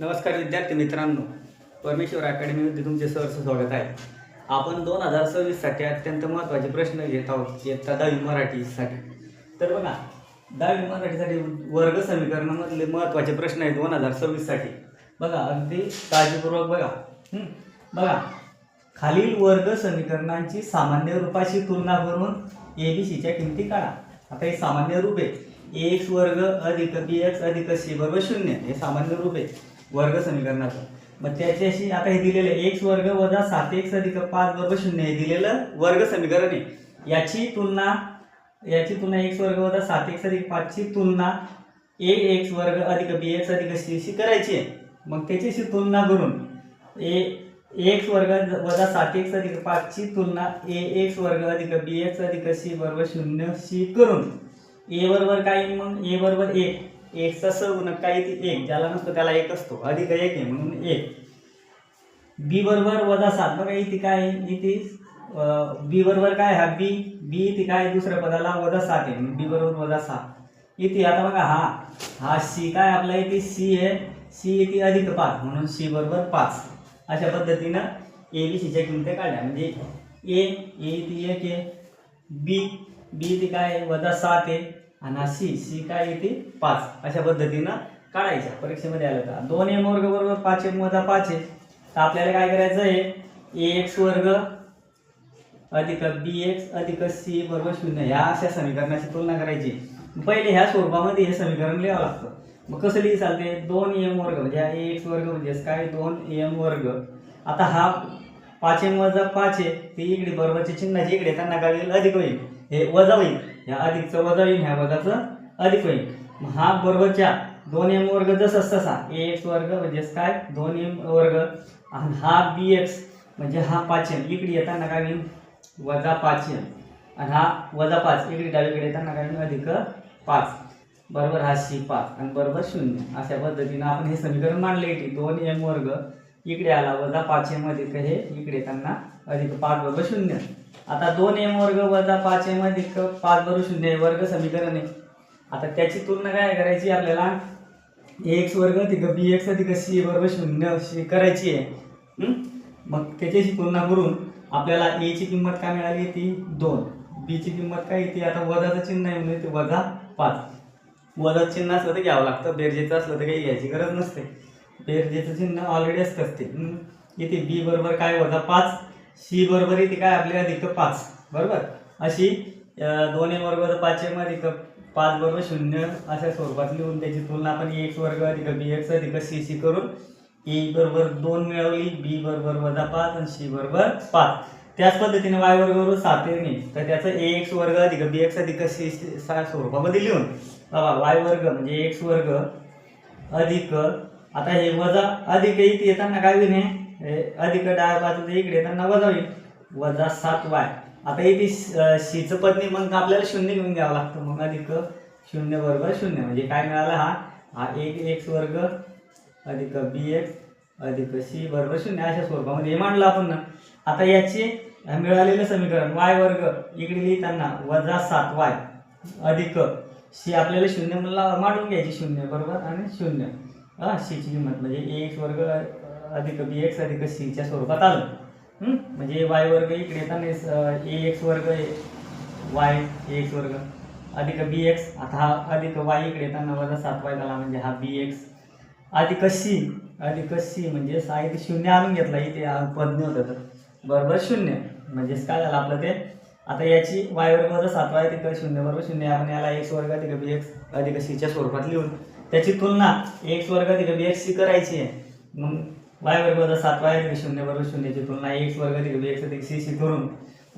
नमस्कार विद्यार्थी मित्रांनो. परमेश्वर अकॅडमीमध्ये तुमचे सहर्ष स्वागत आहे. आपण दोन हजार सव्वीससाठी अत्यंत महत्त्वाचे प्रश्न घेत आहोत इयत्ता दहावी मराठीसाठी. तर बघा दहावी मराठीसाठी वर्ग समीकरणामधले महत्त्वाचे प्रश्न आहेत दोन हजार सव्वीससाठी. बघा अगदी काळजीपूर्वक बघा. बघा खालील वर्ग समीकरणांची सामान्य रूपाशी तुलना करून ए बी सीच्या किमती काढा. आता हे सामान्य रूप आहे. एक्स वर्ग अधिक बी एक्स अधिक सी बरोबर शून्य. हे सामान्य रूप आहे. वर्ग समीकरणाचं. मग त्याच्याशी आता हे दिलेलं एक्स वर्ग वजा सात एक्स अधिक पाच बरोबर शून्य हे दिलेलं वर्ग समीकरण आहे. याची तुलना याची तुलना एक्स वर्ग वजा सात एक्स अधिक पाचची तुलना ए एक्स वर्ग अधिक बी एक्स अधिक सी करायची आहे. मग त्याच्याशी तुलना करून ए एक्स वर्ग वजा सात एक्स अधिक पाचची तुलना ए एक्स वर्ग अधिक बी एक्स अधिक सी बरोबर शून्य सी करून. ए बरोबर काय मग? ए बरोबर एक. एकचा सहगुणक काय येते एक ज्याला नसतो त्याला एक असतो. अधिक एक आहे म्हणून एक. बी बरोबर वजा सात. बघा इथे काय इथे बी बरोबर काय? हा बी बी इथे काय? दुसऱ्या पदाला वजा सात आहे बी बरोबर वजा सात. इथे आता बघा हा हा सी काय? आपला इथे सी आहे. सी इथे अधिक पाच म्हणून सी बरोबर पाच. अशा पद्धतीनं ए बी सीच्या किमती काढल्या. म्हणजे ए ए इथे एक आहे. बी बी इथे काय? वजा सात आहे. आणि सी सी काय येते? पाच. अशा पद्धतीनं काढायच्या. परीक्षेमध्ये आलं तर दोन एम वर्ग बरोबर पाच एम वजा पाच आहे. तर आपल्याला काय करायचं आहे? ए एक्स वर्ग अधिक बी एक्स अधिक सी बरोबर शून्य. ह्या अशा समीकरणाची तुलना करायची. पहिले ह्या स्वरूपामध्ये हे समीकरण लिहावं लागतं. मग कसं लिहि चालते दोन एम वर्ग म्हणजे ए एक्स वर्ग म्हणजेच काय? दोन एम वर्ग. आता हा पाच एम वजा पाच आहे ते इकडे बरोबरचे चिन्हाचे इकडे त्यांना काय होईल? अधिक होईल. हे वजा होईल. ह्या अधिकचं वजा होईल ह्या वजाचं अधिक होईल. मग हा बरोबरच्या दोन एम वर्ग जसंच तसा. ए एक्स वर्ग म्हणजेच काय? दोन एम वर्ग. आणि हा बी एक्स म्हणजे हा पाच. एम इकडे येताना काय होईल? वजा पाच. एम आणि हा वजा पाच. इकडे डावीकडे येताना काय होईल? अधिक पाच. बरोबर हा शी पाच. आणि बरोबर शून्य. अशा पद्धतीनं आपण हे समीकरण मांडले की दोन एम वर्ग. इकडे आला वजा पाच एम अधिक हे इकडे त्यांना अधिक पाच बरोबर शून्य. आता दोन एम वर्ग वजा पाच एम अधिक पाच बरोबर शून्य हे वर्ग समीकरण आहे. आता त्याची तुलना काय करायची आपल्याला? एक्स वर्ग अधिक बी एक्स अधिक सी बरोबर शून्य करायची आहे. मग त्याच्याशी तुलना करून आपल्याला ए ची किंमत काय मिळाली? ती दोन. बी ची किंमत काय येते? आता वजाचं चिन्ह आहे म्हणजे ते वजा पाच. वजा चिन्ह असलं तर घ्यावं लागतं बेरजेचं असलं तर काही घ्यायची गरज नसते. बेरजेचं चिन्ह ऑलरेडी असतं असते इथे बी बरोबर काय वजा पाच. सी बरोबर इथे काय आपल्याला अधिक पाच. बरोबर? अशी दोन्ही दोन एम वर्ग वजा पाच एम अधिक पाच बरोबर शून्य. अशा स्वरूपात लिहून त्याची तुलना आपण एक्स वर्ग अधिक बी एक्स अधिक सी सी करून ए बरोबर दोन मिळवली. बी बरोबर वजा पाच आणि सी बरोबर पाच. त्याच पद्धतीने वाय वर्ग बरोबर सात येणे. तर त्याचं ए एक्स वर्ग अधिक बी एक्स अधिक सी सा स्वरूपामध्ये लिहून. बाबा वाय वर्ग म्हणजे एक्स वर्ग अधिक आता हे वजा अधिक इथे येताना काय होईल हे? अधिक डाव्या बाजूचं इकडे येताना वजा होईल. वजा सात वाय. आता इथे सीचं पत्नी मग आपल्याला शून्य घेऊन घ्यावं लागतं. मग अधिक शून्य बरोबर शून्य. म्हणजे काय मिळालं हा? हा एक एक्स वर्ग अधिक बी एक्स अधिक सी बरोबर शून्य. अशा स्वरूपामध्ये हे मांडलं आपण ना. आता याचे मिळालेलं समीकरण वाय वर्ग इकडे लिहिताना वजा सात वाय अधिक सी आपल्याला शून्य मला मांडून घ्यायची शून्य. बरोबर? आणि शून्य. हा सीची किंमत. म्हणजे ए एक्स वर्ग अधिक बी एक्स अधिक सीच्या स्वरूपात आलं. म्हणजे वाय वर्ग इकडे येताना ए एक्स वर्ग वाय ए एक्स वर्ग अधिक बी एक्स आता हा अधिक वाय इकडे येताना वजा सात वाय झाला म्हणजे हा बी एक्स. अधिक सी अधिक सी म्हणजे सा इथे शून्य आणून घेतला. इथे हा पद होतं तर. बरोबर शून्य. म्हणजेच काय झालं आपलं ते? आता याची वाय वर्ग वजा सात वाय तिकडे शून्य बरोबर शून्य आपण याला एक्स वर्ग अधिक बी एक्स अधिक सीच्या स्वरूपात लिहून. त्याची तुलना एक्स वर्ग अधिक बी एक्स सी करायची आहे. मग वाय वर्ग वजा सात वाय अधिक शून्य बरोबर शून्यची तुलना एक्स वर्ग अधिक बी एक्स अधिक सी सी करून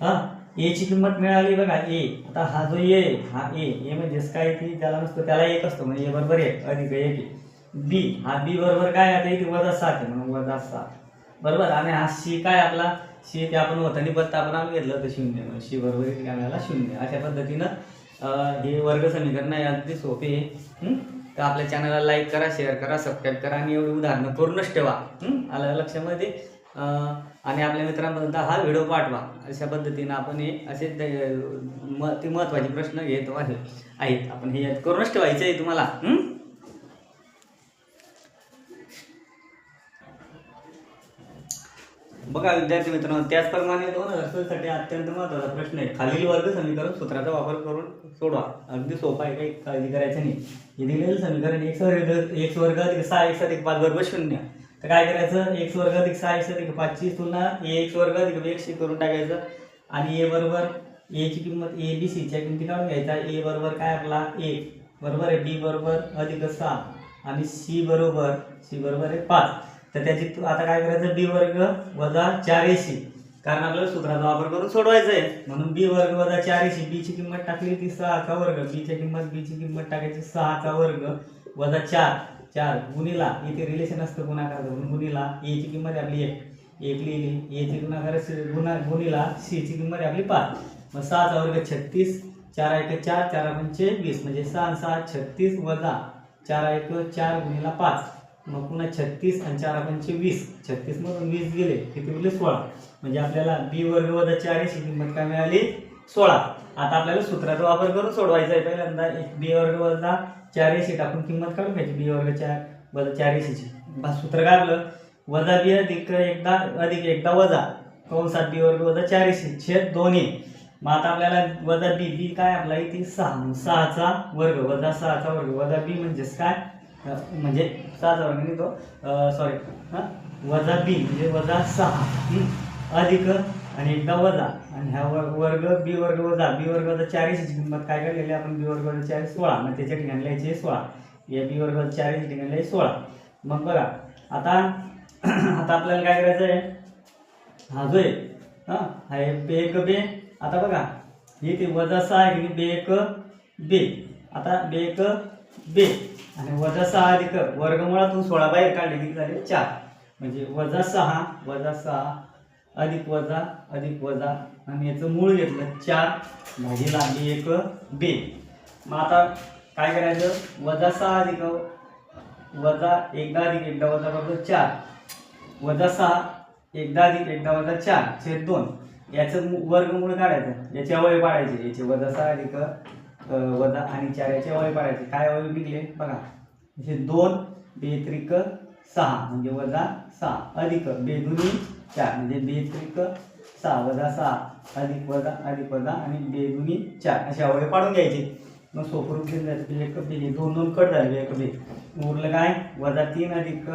हा? एची किंमत मिळाली बघा ए आता हा जो ए हा ए ए म्हणजेच काय ती? ज्याला नसतो त्याला एक असतो म्हणजे ए बरोबर एक अधिक एक बी हा बी बरोबर काय आता इथे वजा सात आहे म्हणून वजा सात. बरोबर? आणि हा सी काय आपला? सी ते आपण होतानी पत्ता आपण आम्ही घेतलं होतं शून्य. म्हणून सी बरोबर इथे काय मिळाला शून्य. अशा पद्धतीनं हे वर्ग समीकरण आहे अगदी सोपे आहे. तर आपल्या चॅनलला लाईक करा शेअर करा सबस्क्राईब करा आणि एवढी उदाहरणं करूनच ठेवा. आलं लक्षामध्ये? आणि आपल्या मित्रांपर्यंत हा व्हिडिओ पाठवा. अशा पद्धतीनं आपण हे असे म ते महत्त्वाचे प्रश्न घेतो आहे. आहेत. आपण हे करूनच ठेवायचे आहे तुम्हाला. बघा विद्यार्थी मित्रांनो त्याचप्रमाणे दोन हजार अत्यंत महत्त्वाचा प्रश्न आहे. खालील वर्ग समीकरण सूत्राचा वापर करून सोडवा. अगदी सोपा आहे काही काळजी करायचं नाही. हे दिलेलं समीकरण एक वर्ग एक वर्ग अधिक सहा एक अधिक पाच बरोबर शून्य. तर काय करायचं? एक वर्ग अधिक सहा एक अधिक पाचची तुलना ए एक वर्ग अधिक बी करून टाकायचं. आणि ए बरोबर एची किंमत ए बी सीच्या किमती काढून घ्यायचा. ए बरोबर काय आपला? ए बरोबर आहे बी बरोबर अधिक सहा. आणि सी बरोबर सी बरोबर आहे पाच. तर त्याची तू- आता काय करायचं? बी वर्ग वजा चार एशी कारण आपल्याला सूत्राचा वापर करून सोडवायचं आहे म्हणून बी वर्ग वजा चार एशी बीची किंमत टाकली ती सहाचा वर्ग. बीच्या किंमत बीची किंमत टाकायची सहाचा वर्ग वजा चार. चार गुणीला इथे रिलेशन असतं गुणाकार म्हणून गुणीला एची किंमत आपली एक. एक लिहिली. एची गुणाकार गुणा गुणीला सीची किंमत आपली पाच. मग सहाचा वर्ग छत्तीस. चार एक चार चार पंचे वीस म्हणजे सहा सहा छत्तीस वजा चार एक चार गुणीला पाच. मग पुन्हा छत्तीस आणि चार पंचे वीस. छत्तीसमधून वीस गेले किती उरले सोळा म्हणजे आपल्याला बी वर्ग वजा चारशे किंमत काय मिळाली? सोळा. आता आपल्याला सूत्राचा वापर करून सोडवायचा आहे. पहिल्यांदा बी वर्ग वजा चार चारशे टाकून किंमत काढून घ्यायची. बी वर्ग चार वजा चार बस सूत्र काढलं. वजा बी अधिक एकदा अधिक एकदा वजा. कंसात बी वर्ग वजा चारशे छेद दोन्ही मग आता आपल्याला वजा बी बी काय आपला इथे सहा. सहाचा वर्ग वजा सहाचा वर्ग. वजा बी म्हणजेच काय? म्हणजे सहा वर्ग नाही तो सॉरी हां वजा बी म्हणजे वजा सहा अधिक आणि एकदा वजा. आणि ह्या वर्ग वर्ग बी वर्ग वजा बी वर्ग वजा चाळीसची किंमत काय काय आहे? आपण बी वर्ग वजा चाळीस सोळा. मग त्याच्या ठिकाणी लिहायची सोळा. या बी वर्ग वजा चाळीस ठिकाणी लिहायची सोळा. मग बघा आता आता आपल्याला काय करायचं आहे? हा जो आहे हां? हा आहे बे एक बे. आता बघा इथे वजा सहा आहे की बे एक बे. आता बे एक बे. आणि वजा सहा अधिक वर्गमुळातून सोळा बाहेर काढले किती झाले? चार. म्हणजे वजा सहा वजा सहा अधिक वजा अधिक वजा. आणि याचं मूळ घेतलं चार भाजी बे एक बे. मग आता काय करायचं? वजा सहा अधिक वजा एकदा अधिक एकदा वजा बरोबर चार. वजा सहा एकदा अधिक एकदा वजा चार छेद दोन. याचं वर्गमूळ काढायचं. याचे अवय पाडायचे याचे वजा सहा अधिक वजा आणि चार याचे अवय पाडायचे. काय अवयव निघले? बघा. हे दोन बेत्रिक सहा. म्हणजे वजा सहा. अधिक बेदुनी चार. म्हणजे बेत्रिक सहा. वजा सहा. अधिक वजा अधिक वजा आणि बेदुनी चार. असे अवय पाडून घ्यायचे. मग सोपरून घेऊन जायचं एक बे दोन दोन कट झाले. एक बे उरलं काय? वजा तीन अधिक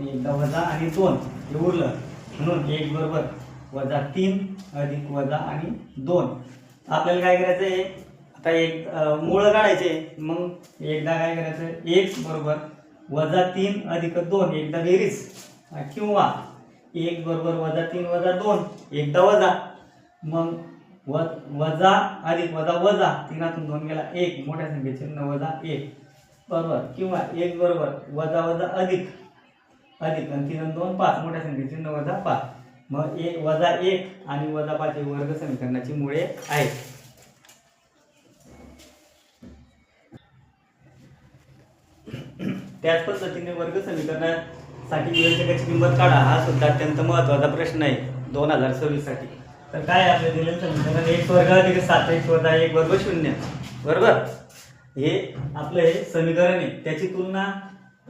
एकदा वजा आणि दोन. हे उरलं. म्हणून एक बरोबर. वजा तीन अधिक वजा आणि दोन. आपल्याला काय करायचं आहे आता एक मूळ मुळं काढायचे. मग एकदा काय करायचं? एक बरोबर वजा तीन अधिक दोन एकदा बेरीज. किंवा एक बरोबर वजा तीन वजा दोन एकदा वजा. मग व वजा अधिक वजा वजा तीनातून दोन गेला एक. मोठ्या संख्येचे न वजा एक. बरोबर. किंवा एक बरोबर वजा वजा अधिक. अधिक आणि तीन दोन पाच. मोठ्या संख्येचे न वजा पाच. मग एक वजा एक आणि वजा पाच हे वर्ग समीकरणाची मुळे आहेत. त्याच पद्धतीने वर्ग समीकरणासाठी विवेचकाची किंमत काढा हा सुद्धा अत्यंत महत्त्वाचा प्रश्न आहे. दोन हजार सव्वीससाठी. तर काय आपलं आपल्या दिलेलं समीकरण? एक वर्ग अधिक सात एक वजा एक वर्ग शून्य. बरोबर? हे आपलं हे समीकरण आहे. त्याची तुलना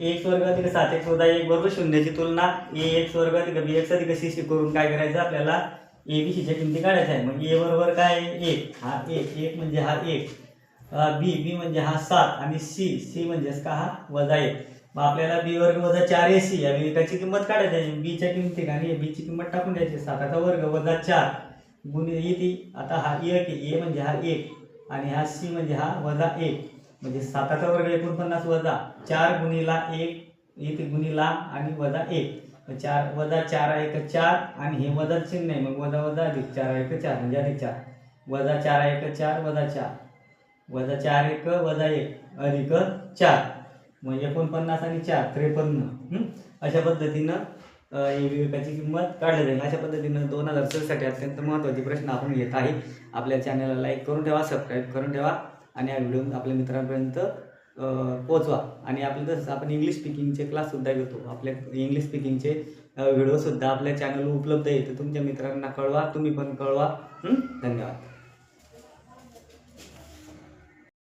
एक वर्ग अधिक सात एक वजा एक वर्ग शून्याची तुलना ए एक्स वर्ग अधिक बी एक्स अधिक सी सी करून काय करायचं? आपल्याला ए बी सीच्या किमती काढायच्या आहे मग ए बरोबर काय आहे? एक. हा एक. एक म्हणजे हा एक. बी बी म्हणजे हा सात आणि सी सी म्हणजेच का हा वजा एक. मग आपल्याला बी वर्ग वजा चार ए सी. या विवेकाची किंमत काढायची बीच्या किमती आणि बीची किंमत टाकून द्यायची साताचा वर्ग वजा चार गुणिले येते आता हा एक ए म्हणजे हा एक आणि हा सी म्हणजे हा वजा एक. म्हणजे साताचा वर्ग एकोणपन्नास वजा चार गुणीला एक येते गुणीला आणि वजा एक. चार वजा चार एक चार आणि हे वजा चिन्ह आहे. मग वजा वजा अधिक चार एक चार. म्हणजे अधिक चार. वजा चार एक चार वजा चार. वजा चार एक वजा एक अधिक चार. मग एकोणपन्नास आणि चार त्रेपन्न. अशा पद्धतीनं अ, विवेकाची किंमत काढली जाईल. अशा पद्धतीनं दोन हजार चौसाठी अत्यंत महत्त्वाचे प्रश्न आपण घेत आहे. आपल्या चॅनलला लाईक करून ठेवा सबस्क्राईब करून ठेवा आणि हा व्हिडिओ आपल्या मित्रांपर्यंत पोचवा आणि आपलं तसंच आपण इंग्लिश स्पीकिंगचे क्लाससुद्धा घेतो. आपल्या इंग्लिश स्पीकिंगचे व्हिडिओसुद्धा आपल्या चॅनलवर उपलब्ध आहे. तर तुमच्या मित्रांना कळवा तुम्ही पण कळवा. धन्यवाद.